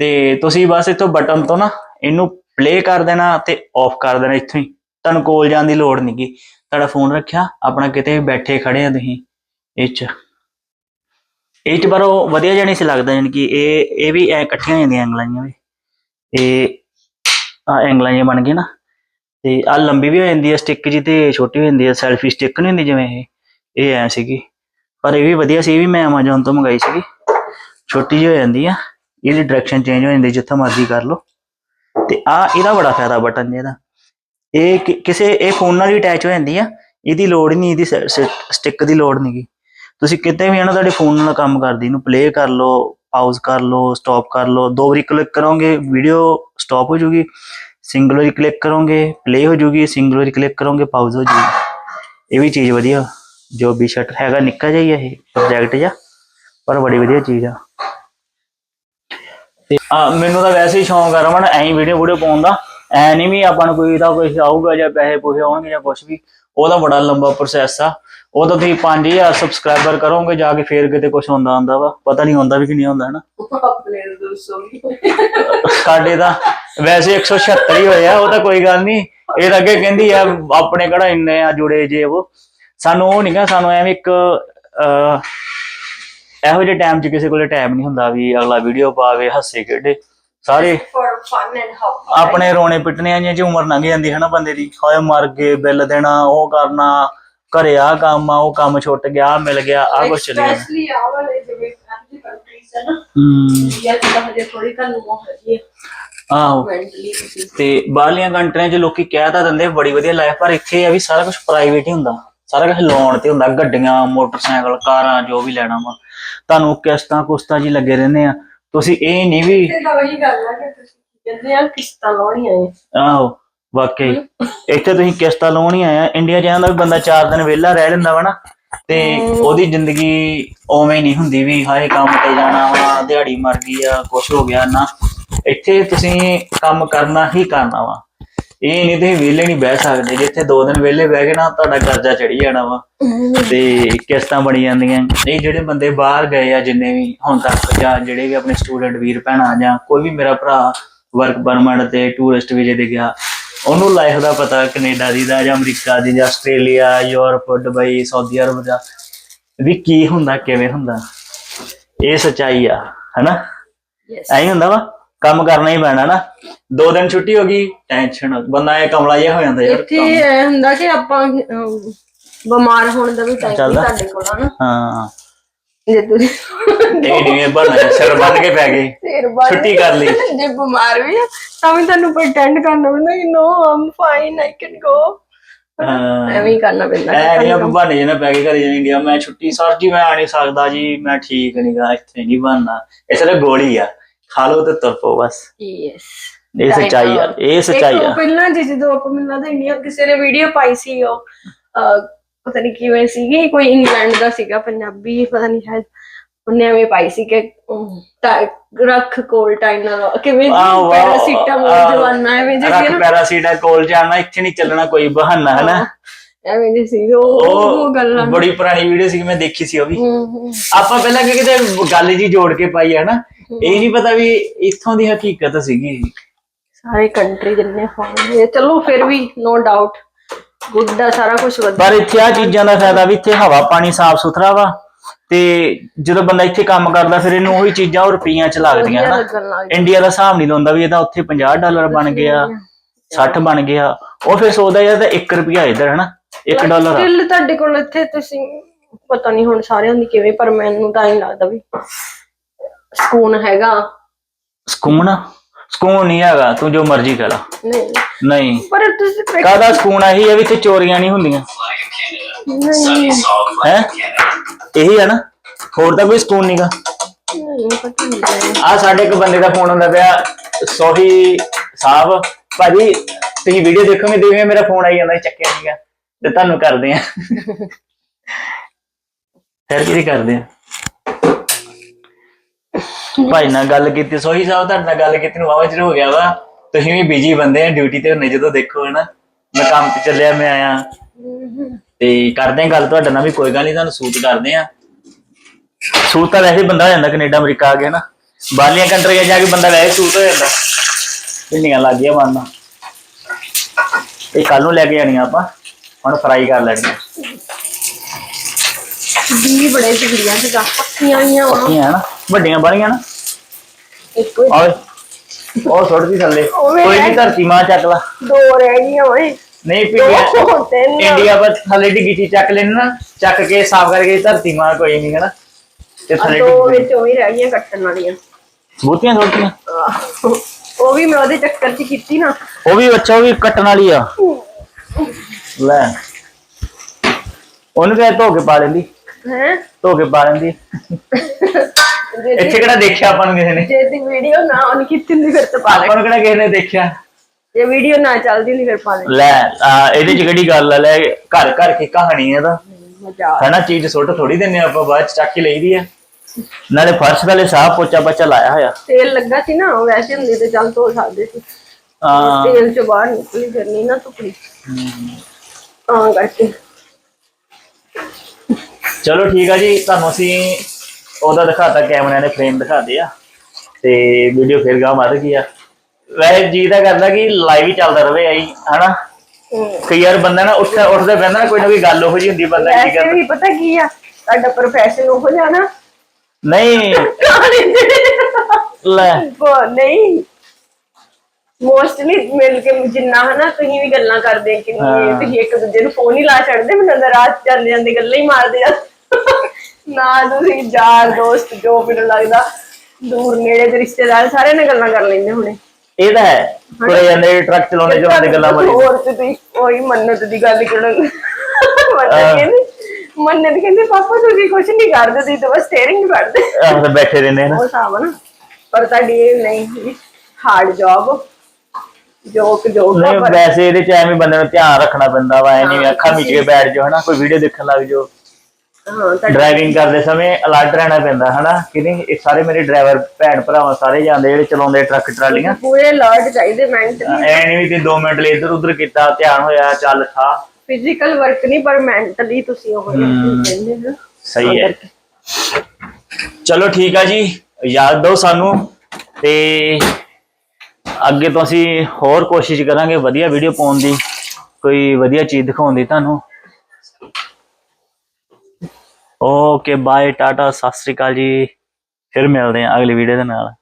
ਤੇ ਤੁਸੀਂ ਬਸ ਇੱਥੋਂ ਬਟਨ ਤੋਂ ਨਾ, ਇਹਨੂੰ ਪਲੇ ਕਰ ਦੇਣਾ ਤੇ ਆਫ ਕਰ ਦੇਣਾ ਇੱਥੋਂ ਹੀ। ਤੁਹਾਨੂੰ ਕੋਲ ਜਾਣ ਦੀ ਲੋੜ ਨਹੀਂਗੀ ਤੁਹਾਡਾ ਫੋਨ ਰੱਖਿਆ, ਆਪਣਾ ਕਿਤੇ ਬੈਠੇ ਖੜੇ ਆ ਤੁਸੀਂ, ਇਹ ਚ। ਇਹ ਚ ਪਰ ਉਹ ਵਧੀਆ ਜਿਹਾ ਨਹੀਂ ਸੀ ਲੱਗਦਾ, ਯਾਨੀ ਕਿ ਇਹ ਇਹ ਵੀ ਐ ਇਕੱਠੀਆਂ ਜਾਂਦੀਆਂ ਐਂਗਲਾਂ ਵੀ। ਇਹ ਆ ਐਂਗਲਾਂ ਜਿਹੀਆਂ ਬਣ ਗਈਆਂ ਨਾ। ਤੇ ਆ ਲੰਬੀ ਵੀ ਹੋ ਜਾਂਦੀ ਹੈ ਸਟਿੱਕ ਜੀ ਤੇ ਛੋਟੀ ਹੋ ਜਾਂਦੀ ਹੈ ਸੈਲਫੀ ਸਟਿੱਕ ਨਹੀਂ ਹੁੰਦੀ ਜਿਵੇਂ ਇਹ। ਇਹ ਐ ਸੀਗੀ। ਪਰ ਇਹ ਵੀ ਵਧੀਆ ਸੀ, ਇਹ ਵੀ ਮੈਂ Amazon ਤੋਂ ਮੰਗਾਈ ਸੀਗੀ। ਛੋਟੀ ਜਿਹੀ ਹੋ ਜਾਂਦੀ ਆ, ਇਹਦੀ ਡਾਇਰੈਕਸ਼ਨ ਚੇਂਜ ਹੋ ਜਾਂਦੀ ਜਿੱਥੇ ਮਰਜ਼ੀ ਕਰ ਲਓ। ਤੇ ਆ, ਇਹਦਾ ਬੜਾ ਫਾਇਦਾ ਬਟਨ ਜਿਹਦਾ ਇਹ ਕਿਸੇ, ਇਹ ਫੋਨ ਨਾਲ ਹੀ ਅਟੈਚ ਹੋ ਜਾਂਦੀ ਆ। ਇਹਦੀ ਲੋੜ ਹੀ ਨਹੀਂ, ਇਹਦੀ ਸਟਿੱਕ ਦੀ ਲੋੜ ਨਹੀਂਗੀ ਤੁਸੀਂ ਕਿਤੇ ਵੀ ਆਣਾ ਤੁਹਾਡੇ ਫੋਨ ਨਾਲ ਕੰਮ ਕਰਦੀ ਇਹਨੂੰ ਪਲੇ ਕਰ ਲਓ ਪਾਊਜ਼ ਕਰ ਲਓ ਸਟਾਪ ਕਰ ਲਓ, ਦੋ ਵਾਰੀ ਕਲਿੱਕ ਕਰੋਗੇ ਵੀਡੀਓ ਸਟਾਪ ਹੋ ਜੂਗੀ ਸਿੰਗਲ ਕਲਿੱਕ ਕਰੋਗੇ ਪਲੇ ਹੋ ਜੂਗੀ ਸਿੰਗਲ ਕਲਿੱਕ ਕਰੋਗੇ ਪਾਊਜ਼ ਹੋ ਜੂਗੀ ਇਹ ਵੀ ਚੀਜ਼ ਵਧੀਆ, ਜੋ ਵੀ ਸ਼ਟਰ ਹੈਗਾ, ਨਿੱਕਾ ਜਿਹਾ ਇਹ ਪ੍ਰੋਜੈਕਟ ਜਿਹਾ, ਪਰ ਬੜੀ ਵਧੀਆ ਚੀਜ਼ ਆ। ਤੇ ਮੈਨੂੰ ਤਾਂ ਵੈਸੇ ਹੀ ਸ਼ੌਂਕ ਆ ਰਮਨ, ਐਂ ਵੀਡੀਓ ਵੀਡੀਓ ਪਾਉਣ ਦਾ, ਐ ਨਹੀਂ ਵੀ ਆਪਾਂ ਨੂੰ ਕੋਈ ਤਾਂ ਕੁਝ ਆਊਗਾ ਜਾਂ ਪੈਸੇ ਪੂਸੇ ਆਉਣਗੇ ਜਾਂ ਕੁਝ ਵੀ ਉਹਦਾ ਬੜਾ ਲੰਬਾ ਪ੍ਰੋਸੈਸ ਆ। ਉਹ ਤਾਂ ਤੁਸੀਂ 5000 ਸਬਸਕ੍ਰਾਈਬਰ ਕਰੋਗੇ ਜਾ ਕੇ ਫੇਰ ਕਿਤੇ ਕੁਝ ਹੁੰਦਾ ਹੁੰਦਾ ਵਾ। ਪਤਾ ਨਹੀਂ ਹੁੰਦਾ ਵੀ ਕਿ ਨਹੀਂ ਹੁੰਦਾ ਹਨਾ। ਆਪਣੇ ਦੋਸਤੋ ਸਾਡੇ ਤਾਂ ਵੈਸੇ 176 ਹੀ ਹੋਏ ਆ ਉਹ ਤਾਂ ਕੋਈ ਗੱਲ ਨਹੀਂ। ਇਹ ਤਾਂ ਅੱਗੇ ਕਹਿੰਦੀ ਆ ਆਪਣੇ ਕਿਹੜਾ ਇੰਨੇ ਆ ਜੁੜੇ ਜੇ ਉਹ। ਸਾਨੂੰ ਉਹ ਨਹੀਂਗਾ ਸਾਨੂੰ ਐਵੇਂ ਇੱਕ ਇਹੋ ਜਿਹੇ ਟਾਈਮ 'ਚ ਕਿਸੇ ਕੋਲੇ ਟਾਈਮ ਨਹੀਂ ਹੁੰਦਾ ਵੀ ਅਗਲਾ ਵੀਡੀਓ ਪਾਵੇ ਹੱਸੇ ਖੇਡੇ। ਸਾਰੇ ਆਪਣੇ ਰੋਣੇ ਪਿੱਟਣਿਆਂ ਜਿਹੀਆਂ 'ਚ ਉਮਰ ਲੰਘ ਜਾਂਦੀ ਹੈ ਨਾ ਬੰਦੇ ਦੀ। ਹਾਏ ਮਰ ਗਏ ਬਿੱਲ ਦੇਣਾ ਉਹ ਕਰਨਾ। ਘਰੇ ਆ ਕੰਮ ਆ ਉਹ ਕੰਮ ਛੁੱਟ ਗਿਆ ਆਹ ਮਿਲ ਗਿਆ ਆ ਕੁਛ ਚੱਲੀ ਜਾਂਦਾ ਸਪੈਸ਼ਲੀ ਆ ਵਾਲੇ ਜਿਵੇਂ ਫੈਮਿਲੀ ਕੰਟਰੀਜ਼ ਹੈ ਨਾ ਹੂੰ। ਚ ਤਾਂ ਹਜੇ ਥੋੜੀ ਤੁਹਾਨੂੰ ਉਹ ਹੈਗੀ ਆਹੋ। ਮੈਂਟਲੀ ਤੁਸੀਂ ਤੇ ਬਾਹਰਲੀਆਂ ਕੰਟਰੀਆਂ 'ਚ ਲੋਕੀ ਕਹਿ ਤਾਂ ਦਿੰਦੇ ਬੜੀ ਵਧੀਆ ਲਾਈਫ ਪਰ ਇੱਥੇ ਆ ਵੀ ਸਾਰਾ ਕੁਝ ਪ੍ਰਾਈਵੇਟ ਹੀ ਹੁੰਦਾ। ਸਾਰਾ ਕੁਝ ਲੋਨ ਤੇ ਹੁੰਦਾ ਗੱਡੀਆਂ ਮੋਟਰਸਾਈਕਲ ਕਾਰਾਂ ਜੋ ਵੀ ਲੈਣਾ ਵਾ। ਤੁਹਾਨੂੰ ਕਿਸ਼ਤਾਂ ਕੁਸ਼ਤਾਂ ਜੀ ਲੱਗੇ ਰਹਿੰਦੇ ਆ। ਤੁਸੀਂ ਇਹ ਨਹੀਂ ਵੀ ਤੇ ਤਾਂ ਵਹੀ ਗੱਲ ਹੈ ਕਿ ਤੁਸੀਂ ਕਹਿੰਦੇ ਆ ਕਿਸ਼ਤਾਂ ਲਾਉਣੀਆਂ ਆਹੋ। ਵਾਕਈ। ਇੱਥੇ ਤੁਸੀਂ ਕਿਸ਼ਤਾਂ ਲਾਉਣ ਹੀ ਆਇਆ ਇੰਡੀਆ 'ਚ ਆਂਦਾ ਵੀ ਬੰਦਾ 4 ਦਿਨ ਵਿਹਲਾ ਰਹਿ ਲੈਂਦਾ ਵਾ ਨਾ ਤੇ ਉਹਦੀ ਜ਼ਿੰਦਗੀ ਉਵੇਂ ਨਹੀਂ ਹੁੰਦੀ ਵੀ ਹਾਏ ਕੰਮ ਤੇ ਜਾਣਾ ਵਾ ਦਿਹਾੜੀ ਮਰ ਗਈ ਆ ਕੁਛ ਹੋ ਗਿਆ ਨਾ। ਇੱਥੇ ਤੁਸੀਂ ਕੰਮ ਕਰਨਾ ਹੀ ਕਰਨਾ ਵਾ। ਇਹ ਨਹੀਂ ਤੁਸੀਂ ਵਿਹਲੇ ਨਹੀਂ ਬਹਿ ਸਕਦੇ। ਜਿੱਥੇ ਦੋ ਦਿਨ ਵਿਹਲੇ ਬਹਿ ਗਏ ਨਾ ਤੁਹਾਡਾ ਕਰਜ਼ਾ ਚੜੀ ਜਾਣਾ ਵਾ। ਤੇ ਕਿਸ਼ਤਾਂ ਬਣੀ ਜਾਂਦੀਆਂ। ਇਹ ਜਿਹੜੇ ਬੰਦੇ ਬਾਹਰ ਗਏ ਆ ਜਿੰਨੇ ਵੀ ਹੁਣ ਤੱਕ ਜਾਂ ਜਿਹੜੇ ਵੀ ਆਪਣੇ ਸਟੂਡੈਂਟ ਵੀਰ ਭੈਣਾਂ ਜਾਂ ਕੋਈ ਵੀ ਮੇਰਾ ਭਰਾ ਵਰਕ ਪਰਮਿਟ ਤੇ ਟੂਰਿਸਟ ਵੀਜ਼ੇ ਤੇ ਗਿਆ ਉਹਨੂੰ ਲਾਈਫ ਦਾ ਪਤਾ ਕੈਨੇਡਾ ਦੀ ਦਾ ਜਾਂ ਅਮਰੀਕਾ ਦੀ ਜਾਂ Australia Europe Dubai Saudi Arabia ਦਾ ਵੀ ਕੀ ਹੁੰਦਾ ਕਿਵੇਂ ਹੁੰਦਾ। ਇਹ ਸੱਚਾਈ ਆ ਹਨਾ? ਯੈਸ ਐਂ ਹੁੰਦਾ ਵਾ ਕੰਮ ਕਰਨਾ ਹੀ ਪੈਣਾ ਨਾ। ਦੋ ਦਿਨ ਛੁੱਟੀ ਹੋ ਗਈ ਟੈਨਸ਼ਨ ਬੰਦਾ ਇਹ ਕਮਲਾ ਜਿਹਾ ਹੋ ਜਾਂਦਾ ਯਾਰ ਇੱਥੇ ਇਹ ਹੁੰਦਾ ਕਿ ਆਪਾਂ ਬਿਮਾਰ ਹੋਣ ਦਾ ਵੀ ਟਾਈਮ ਨਹੀਂ ਚੱਲਦਾ। ਤੁਹਾਡੇ ਕੋਲ ਹਨਾ? ਹਾਂ। ਜੇ ਤੁਸੀਂ ਬਣਾ ਸਿਰ ਬੰਨ ਕੇ ਪੈ ਗਏ। ਸਿਰ ਬਾਹਰ ਛੁੱਟੀ ਕਰ ਲਈ। ਜੇ ਬਿਮਾਰ ਵੀ ਆ ਤਾਂ ਵੀ ਤੁਹਾਨੂੰ ਪ੍ਰਟੈਂਡ ਕਰਨਾ ਪੈਂਦਾ ਕਿ ਨੋ I'm fine I can go ਹਾਂ। ਐਵੇਂ ਹੀ ਕਰਨਾ ਪੈਂਦਾ ਐ ਨਹੀਂ ਆ ਬਹਾਨੇ ਜਿਹੇ ਨਾਲ ਪੈ ਕੇ ਘਰੇ ਜਾਣੀ ਇੰਡੀਆ ਮੈਂ ਛੁੱਟੀ ਸਰ ਜੀ ਮੈਂ ਆ ਨਹੀਂ ਸਕਦਾ ਜੀ ਮੈਂ ਠੀਕ ਨਹੀਂਗਾ ਇੱਥੇ ਨਹੀਂ ਬਣਨਾ। ਇਸ ਲਈ ਗੋਲੀ ਆ ਖਾ ਲਓ ਤੇ ਤੁਰ ਪਓ ਬਸ। ਯੈਸ ਇਹ ਸੱਚਾਈ ਆ ਇਹ ਸੱਚਾਈ ਆ। ਪਹਿਲਾਂ ਜੇ ਜਦੋਂ ਆਪਾਂ ਮੈਨੂੰ ਲੱਗਦਾ ਇੰਡੀਆ ਕਿਸੇ ਨੇ ਵੀਡੀਓ ਪਾਈ ਸੀ ਉਹ ਪਤਾ ਨਹੀਂ ਕਿਵੇਂ ਸੀਗੀ ਕੋਈ ਇੰਗਲੈਂਡ ਦਾ ਸੀਗਾ ਪੰਜਾਬੀ ਪਤਾ ਨਹੀਂ ਸ਼ਾਇਦ ਉਹਨੇ ਐਵੇਂ ਪਾਈ ਸੀ ਕਿ ਰੱਖ ਕੋਲ ਟਾਈਮ ਨਾਲ ਕਿਵੇਂ ਪੈਰਾਸੀਟਾਮੋਲ ਜਵਾਨਾ ਐਵੇਂ ਜੇ ਰੱਖ ਪੈਰਾਸੀਟਾ ਕੋਲ ਜਾਣਾ ਇੱਥੇ ਨਹੀਂ ਚੱਲਣਾ ਕੋਈ ਬਹਾਨਾ ਹੈ ਨਾ ਐਵੇਂ ਜੇ ਸੀ ਉਹ ਗੱਲਾਂ ਬੜੀ ਪੁਰਾਣੀ ਵੀਡੀਓ ਸੀ ਮੈਂ ਦੇਖੀ ਸੀ ਉਹ ਵੀ। ਆਪਾਂ ਪਹਿਲਾਂ ਕਿ ਕਿਤੇ ਗੱਲ ਜੀ ਜੋੜ ਕੇ ਪਾਈ ਹੈ। ਨਾ ਇਹ ਨਹੀਂ ਪਤਾ ਵੀ ਇੱਥੋਂ ਦੀ ਹਕੀਕਤ ਸੀਗੀ। ਸਾਰੇ ਕੰਟਰੀ ਜਿੰਨੇ ਫੋਨ ਚਲੋ ਫਿਰ ਵੀ ਨੋ ਡਾਊਟ ਗੁੱਡ ਦਾ ਸਾਰਾ ਕੁਝ ਵਧੀਆ। ਪਰ ਇੱਥੇ ਆ ਚੀਜ਼ਾਂ ਦਾ ਫਾਇਦਾ ਵੀ ਇੱਥੇ ਹਵਾ ਪਾਣੀ ਸਾਫ਼ ਸੁਥਰਾ ਵਾ ਤੇ ਜਦੋਂ ਬੰਦਾ ਇੱਥੇ ਕੰਮ ਕਰਦਾ ਫਿਰ ਇਹਨੂੰ ਉਹੀ ਚੀਜ਼ਾਂ ਉਹ ਰੁਪਈਆਂ ਚ ਲੱਗਦੀਆਂ ਵਧੀਆ ਨਾ ਲੱਗਣ ਲੱਗ ਇੰਡੀਆ ਦਾ ਹਿਸਾਬ ਨਹੀਂ ਲਾਉਂਦਾ ਵੀ ਇਹਦਾ ਉੱਥੇ 50 ਡਾਲਰ ਬਣ ਗਿਆ 60 ਬਣ ਗਿਆ ਉਹ ਫਿਰ ਸੋਚਦਾ ਯਾਰ ਤਾਂ 1 ਰੁਪਿਆ ਇੱਧਰ ਹੈ ਨਾ 1 ਡਾਲਰ ਆ। ਤੁਹਾਡੇ ਕੋਲ ਇੱਥੇ ਤੁਸੀਂ ਪਤਾ ਨਹੀਂ ਹੁਣ ਸਾਰਿਆਂ ਦੀ ਕਿਵੇਂ ਪਰ ਮੈਨੂੰ ਤਾਂ ਨਹੀਂ ਲੱਗਦਾ ਵੀ ਸਕੂਨ ਹੈਗਾ। ਸਕੂਨ? ਆ? ਸਕੂਨ ਨਹੀਂ ਹੈਗਾ ਤੂੰ ਜੋ ਮਰਜ਼ੀ ਕਰ ਲਾ। ਨਹੀਂ। ਨਹੀਂ। ਪਰ ਤੁਸੀਂ ਕਾਹਦਾ ਸਕੂਨ ਆਹੀ ਹੈ ਵੀ ਇੱਥੇ ਚੋਰੀਆਂ ਨਹੀਂ ਹੁੰਦੀਆਂ। ਨਹੀਂ। ਹੈ? ਇਹੀ ਹੈ ਨਾ। ਹੋਰ ਤਾਂ ਕੋਈ ਸਕੂਨ ਨਹੀਂਗਾ ਆ ਸਾਡੇ ਇੱਕ ਬੰਦੇ ਦਾ ਫੋਨ ਹੁੰਦਾ ਪਿਆ ਸੋਹੀ ਸਾਹਿਬ। ਭਾਜੀ ਤੁਸੀਂ ਵੀਡੀਓ ਦੇਖੋਗੇ ਦੇਖੋਗੇ ਮੇਰਾ ਫੋਨ ਆਈ ਜਾਂਦਾ ਚੱਕਿਆ ਨਹੀਂਗਾ ਤੇ ਤੁਹਾਨੂੰ ਕਰਦੇ ਆ। ਫਿਰ ਕੀ ਕਰਦੇ ਆ। ਭਾਈ ਨਾਲ ਗੱਲ ਕੀਤੀ ਸੋਹੀ ਸਾਹਿਬ ਤੁਹਾਡੇ ਨਾਲ ਗੱਲ ਕੀਤੀ ਨੂੰ ਵਾਵਾ ਚਿਰ ਹੋ ਗਿਆ ਵਾ। ਤੁਸੀਂ ਵੀ ਬਿਜ਼ੀ ਬੰਦੇ ਆ ਡਿਊਟੀ ਤੇ ਹੁੰਨੇ ਜਦੋਂ ਦੇਖੋ ਹਨਾ। ਮੈਂ ਕੰਮ ਤੇ ਚੱਲਿਆ ਮੈਂ ਆਇਆ। ਤੇ ਕਰਦੇ ਆ ਗੱਲ ਤੁਹਾਡੇ ਨਾਲ ਵੀ ਕੋਈ ਗੱਲ ਨਹੀਂ ਤੁਹਾਨੂੰ ਸੂਟ ਕਰਦੇ ਆ ਸੂਟ ਤਾਂ ਵੈਸੇ ਬੰਦਾ ਹੋ ਜਾਂਦਾ ਕੈਨੇਡਾ ਅਮਰੀਕਾ ਆ ਗਿਆ ਨਾ। ਬਾਹਰਲੀਆਂ ਕੰਟਰੀਆਂ ਜਾ ਕੇ ਬੰਦਾ ਵੈਸੇ ਸੂਟ ਹੋ ਜਾਂਦਾ। ਕਿੰਨੀਆਂ ਲੱਗ ਗਿਆ ਮੰਨਣਾ ਇਹ ਕੱਲ ਨੂੰ ਲੈ ਕੇ ਜਾਣੀਆਂ ਆਪਾਂ ਹੁਣ ਫਰਾਈ ਕਰ ਲੈਣੀਆਂ। ਵੀ ਬੜੇ ਸਿਗੜੀਆਂ ਤੇ ਪੱਕੀਆਂ ਆਈਆਂ ਹੈ ਨਾ ਵੱਡੀਆਂ ਬਾਲੀਆਂ ਨਾ। ਇੱਕੋ ਹੀ ਓਏ ਉਹ ਥੱਲੇ। ਓਵੇਂ ਕੋਈ ਨਹੀਂ ਧਰਤੀ ਮਾਂ ਚੱਕ ਲਾ। ਦੋ ਰਹਿ ਗਈਆਂ ਓਏ। ਨਹੀਂ ਦੋ ਤਿੰਨ ਇੰਡੀਆ ਪਰ ਥੱਲੇ ਡਿੱਗੀ ਚੀਜ਼ ਚੱਕ ਲੈਣੀ ਨਾ। ਚੱਕ ਕੇ ਸਾਫ਼ ਕਰਕੇ ਧਰਤੀ ਮਾਂ ਕੋਈ ਨਹੀਂ ਹੈ ਨਾ ਤੇ ਥੱਲੇ ਦੋ ਡਿੱਗੀ ਵਿੱਚ ਉਹ ਹੀ ਰਹਿ ਗਈਆਂ ਕੱਟਣ ਵਾਲੀਆਂ। ਬੂਤੀਆਂ ਸੁੱਟਦੀਆਂ ਆਹ, ਉਹ ਵੀ ਮੈਂ ਉਹਦੇ ਚੱਕਰ 'ਚ ਕੀਤੀ ਨਾ। ਉਹ ਵੀ ਬੱਚਾ ਉਹ ਵੀ ਕੱਟਣ ਵਾਲੀ ਆ। ਲੈ। ਉਹਨੂੰ ਕਿਹਾ ਧੋ ਕੇ ਪਾ ਲੈਂਦੀ। ਹੈ? ਧੋ ਕੇ ਪਾ ਲੈਂਦੀ। (laughs) ਇੱਥੇ ਕਿਹੜਾ ਦੇਖਿਆ ਆਪਾਂ ਨੂੰ ਕਿਸੇ ਨੇ? ਜੇ ਦੀ ਵੀਡੀਓ ਨਾ ਔਨ ਕੀਤੀ ਹੁੰਦੀ ਫਿਰ ਤਾਂ ਪਾ ਲੈ ਆਪਾਂ ਨੂੰ ਕਿਹੜਾ ਕਿਸੇ ਨੇ ਦੇਖਿਆ? ਜੇ ਵੀਡੀਓ ਨਾ ਚੱਲਦੀ ਹੁੰਦੀ ਫਿਰ ਪਾ ਲੈ ਲੈ ਆ, ਇਹਦੇ ਚ ਕਿਹੜੀ ਗੱਲ ਆ? ਲੈ ਘਰ ਘਰ ਕੀ ਕਹਾਣੀ ਹੈ ਇਹਦਾ ਮਜ਼ਾ ਹਨਾ ਚੀਜ਼ ਸੁੱਟ ਥੋੜੀ ਦਿੰਨੇ ਆਪਾਂ ਬਾਅਦ ਚ ਚੱਕ ਕੇ ਲਈਦੀ ਆ। ਨਾਲੇ ਫਰਸ਼ ਵਾਲੇ ਸਾਹ ਪੋਚਾ ਬੱਚਾ ਲਾਇਆ ਹੋਇਆ। ਤੇਲ ਲੱਗਾ ਸੀ ਨਾ ਵੈਸੇ ਹੁੰਦੀ ਤੇ ਚੱਲ ਧੋ ਸਕਦੇ ਸੀ। ਆ ਤੇਲ ਚ ਬਾਹਰ ਨਿਕਲੀ ਫਿਰਨੀ ਨਾ ਧੁੱਪੜੀ ਹਾਂ। ਕਰਕੇ। ਚਲੋ ਠੀਕ ਆ ਜੀ ਤੁਹਾਨੂੰ ਅਸੀਂ ਉਹਦਾ ਦਿਖਾਤਾ ਕੈਮਰਿਆਂ ਦੇ ਫਰੇਮ ਦਿਖਾਦੇ ਆ ਤੇ ਵੀਡੀਓ ਫਿਰ ਗਾਂ ਵੱਧ ਗਈ ਆ। ਵੈਸੇ ਜੀ ਤਾਂ ਕਰਦਾ ਕਿ ਲਾਈਵ ਹੀ ਚੱਲਦਾ ਰਵੇ ਆਈ ਹਨਾ। ਕਈ ਵਾਰ ਬੰਦਾ ਨਾ ਉੱਠ ਉੱਠਦਾ ਪੈਂਦਾ ਨਾ ਕੋਈ ਨਾ ਕੋਈ ਗੱਲ ਉਹੋ ਜੀ ਹੁੰਦੀ ਬੰਦਾ ਕੀ ਕਰਦਾ ਵੀ ਪਤਾ ਕੀ ਆ ਤੁਹਾਡਾ ਪ੍ਰੋਫੈਸ਼ਨ ਉਹ ਜਾਣਾ ਨਹੀਂ। ਲੈ। ਨਹੀਂ। ਮੋਸਟਲੀ ਮਿਲ ਕੇ ਜਿੰਨਾ ਹਨਾ ਤੁਸੀਂ ਵੀ ਗੱਲਾਂ ਕਰਦੇ ਕਿ। ਤੁਸੀਂ ਇੱਕ ਦੂਜੇ ਨੂੰ ਫੋਨ ਹੀ ਲਾ ਛੱਡਦੇ ਮੈਨੂੰ ਰਾਤ ਜਾਂਦੇ ਜਾਂਦੇ ਗੱਲਾਂ ਹੀ ਮਾਰਦੇ ਆ। ਨਾ ਤੁਸੀਂ ਯਾਰ ਦੋਸਤ ਜੋ ਮੈਨੂੰ ਲੱਗਦਾ ਦੂਰ ਨੇੜੇ ਦੇ ਰਿਸ਼ਤੇਦਾਰ ਸਾਰੇ ਨਾਲ ਗੱਲਾਂ ਕਰ ਲੈਂਦੇ ਹੁਣੇ। ਇਹ ਤਾਂ ਹੈ। ਕੋਲੇ ਜਾਂਦੇ ਟਰੱਕ ਚਲਾਉਂਦੇ ਚਲਾਉਂਦੇ ਗੱਲਾਂ ਮਾਰੀ ਹੋਰ ਤੇ ਤੁਸੀਂ ਉਹੀ ਮੰਨਤ ਦੀ ਗੱਲ ਕਰਨ ਕਹਿੰਦੀ ਮੰਨਤ ਕਹਿੰਦੇ ਪਾਪਾ ਤੁਸੀਂ ਕੁਝ ਨਹੀਂ ਕਰਦੇ ਤੁਸੀਂ ਤਾਂ ਬਸ ਸਟੀਅਰਿੰਗ ਫੜਦੇ ਆਹ ਤਾਂ ਬੈਠੇ ਰਹਿੰਦੇ ਨਾ। ਉਹ ਹਿਸਾਬ ਆ ਨਾ। ਪਰ ਤੁਹਾਡੀ ਇਹ ਨਹੀਂ ਹਾਰਡ ਜੌਬ ਜੋਕ ਜੋਕ ਨਹੀਂ ਵੈਸੇ ਇਹਦੇ ਚ ਐਵੇਂ ਬੰਦੇ ਨੂੰ ਧਿਆਨ ਰੱਖਣਾ ਪੈਂਦਾ ਵਾ ਐ ਨਹੀਂ ਅੱਖਾਂ ਮੀਚ ਕੇ ਬੈਠ ਜਾਓ ਹਨਾ? ਕੋਈ ਵੀਡੀਓ ਦੇਖਣ ਲੱਗ ਜਾਓ। ਹਾਂ ਤੁਹਾਡੀ ਡਰਾਈਵਿੰਗ ਕਰਦੇ ਸਮੇਂ ਅਲਰਟ ਰਹਿਣਾ ਪੈਂਦਾ ਹਨਾ? ਕਿ ਨਹੀਂ ਇਹ ਸਾਰੇ ਮੇਰੇ ਡਰਾਈਵਰ ਭੈਣ ਭਰਾਵਾਂ ਸਾਰੇ ਜਾਂਦੇ ਜਿਹੜੇ ਚਲਾਉਂਦੇ ਟਰੱਕ ਟਰਾਲੀਆਂ। ਪੂਰੇ ਅਲਰਟ ਚਾਹੀਦੇ ਮੈਂਟਲੀ ਐ ਨਹੀਂ ਵੀ ਤੇ 2 ਮਿੰਟ ਲਈ ਇੱਧਰ ਉੱਧਰ ਕੀਤਾ ਧਿਆਨ ਹੋਇਆ ਚੱਲ ਥਾ ਫਿਜ਼ੀਕਲ ਵਰਕ ਨਹੀਂ ਪਰ ਮੈਂਟਲੀ ਤੁਸੀਂ ਉਹ ਕਹਿੰਦੇ ਹੋ। ਸਹੀ ਹੈ। ਚਲੋ ਠੀਕ ਆ ਜੀ ਯਾਦ ਦਿਓ ਸਾਨੂੰ। ਤੇ ਅੱਗੇ ਤੋਂ ਅਸੀਂ ਹੋਰ ਕੋਸ਼ਿਸ਼ ਕਰਾਂਗੇ ਵਧੀਆ ਵੀਡੀਓ ਪਾਉਣ ਦੀ ਕੋਈ ਵਧੀਆ ਚੀਜ਼ ਦਿਖਾਉਣ ਦੀ ਤੁਹਾਨੂੰ। Okay bye tata Sat Sri ਅਕਾਲ ਜੀ। ਫਿਰ ਮਿਲਦੇ ਹਾਂ ਅਗਲੀ ਵੀਡੀਓ ਦੇ ਨਾਲ।